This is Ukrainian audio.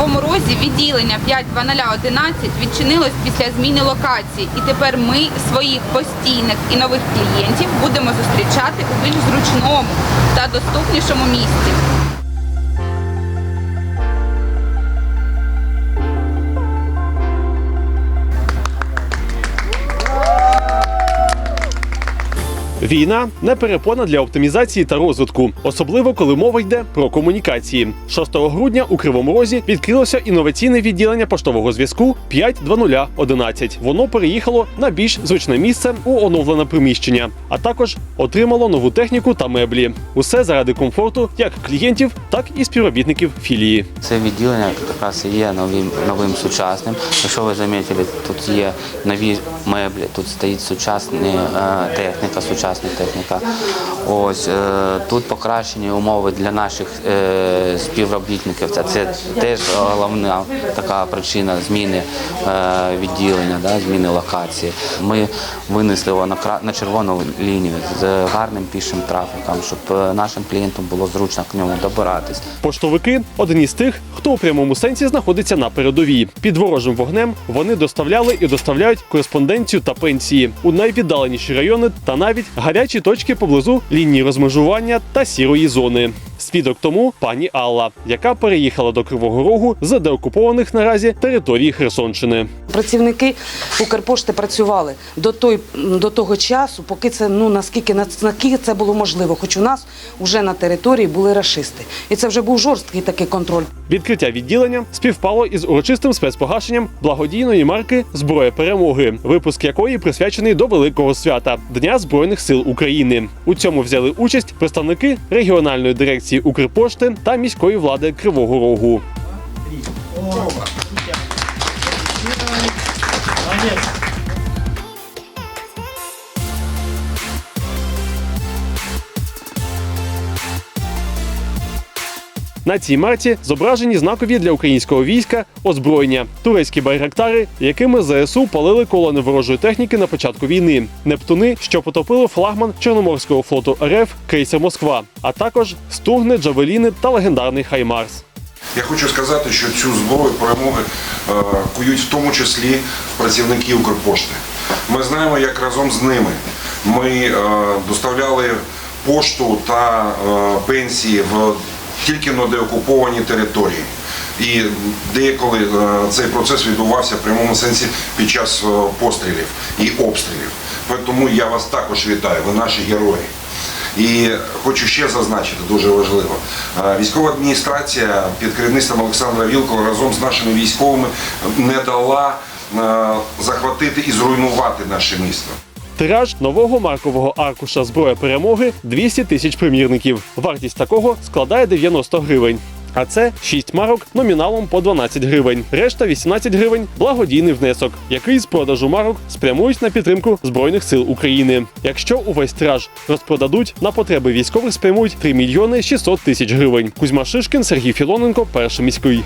Кривому Розі відділення 52011 відчинилось після зміни локації, і тепер ми своїх постійних і нових клієнтів будемо зустрічати у більш зручному та доступнішому місці. Війна не перепона для оптимізації та розвитку, особливо коли мова йде про комунікації. 6 грудня у Кривому Розі відкрилося інноваційне відділення поштового зв'язку 52011. Воно переїхало на більш звичне місце у оновлене приміщення, а також отримало нову техніку та меблі. Усе заради комфорту як клієнтів, так і співробітників філії. Це відділення якраз є новим, новим сучасним. Якщо ви замітили, тут є нові меблі, тут стоїть сучасна е, техніка, сучасна техніка. Ось е, тут покращені умови для наших е, співробітників. Це, теж головна така причина зміни е, відділення, да, зміни локації. Ми винесли його на, червону лінію з гарним пішим трафіком, щоб нашим клієнтам було зручно к ньому добиратись. Поштовики одні з тих, хто у прямому сенсі знаходиться на передовій. Під ворожим вогнем вони доставляли і доставляють кореспонденцію та пенсії у найвіддаленіші райони та навіть гарячі точки поблизу лінії розмежування та сірої зони. Свідок тому пані Алла, яка переїхала до Кривого Рогу з деокупованих наразі територій Херсонщини. Працівники Укрпошти працювали до той до того часу, поки це ну наскільки наскільки це було можливо. Хоч у нас вже на території були рашисти, і це вже був жорсткий такий контроль. Відкриття відділення співпало із урочистим спецпогашенням благодійної марки Зброя перемоги, випуск якої присвячений до великого свята Дня Збройних сил України. У цьому взяли участь представники регіональної дирекції Укрпошти та міської влади Кривого Рогу. На цій марці зображені знакові для українського війська озброєння, турецькі байрактари, якими ЗСУ палили колони ворожої техніки на початку війни, нептуни, що потопили флагман Чорноморського флоту РФ крейсер Москва, а також стугни, джавеліни та легендарний Хаймарс. Я хочу сказати, що цю зброю перемоги е, кують в тому числі працівники Укрпошти. Ми знаємо, як разом з ними ми е, доставляли пошту та е, пенсії в тільки на деокуповані території. І деяколи е, цей процес відбувався в прямому сенсі під час е, пострілів і обстрілів. Тому я вас також вітаю, ви наші герої. І хочу ще зазначити дуже важливо. е, Військова адміністрація під керівництвом Олександра Вілкова разом з нашими військовими не дала захватити і зруйнувати наше місто. Тираж нового маркового аркуша зброя перемоги 200 тисяч примірників. Вартість такого складає 90 гривень. А це 6 марок номіналом по 12 гривень. Решта 18 гривень благодійний внесок, який з продажу марок спрямують на підтримку Збройних сил України. Якщо увесь тираж розпродадуть, на потреби військових спрямують 3 мільйони 600 тисяч гривень. Кузьма Шишкін, Сергій Філоненко, перший міський.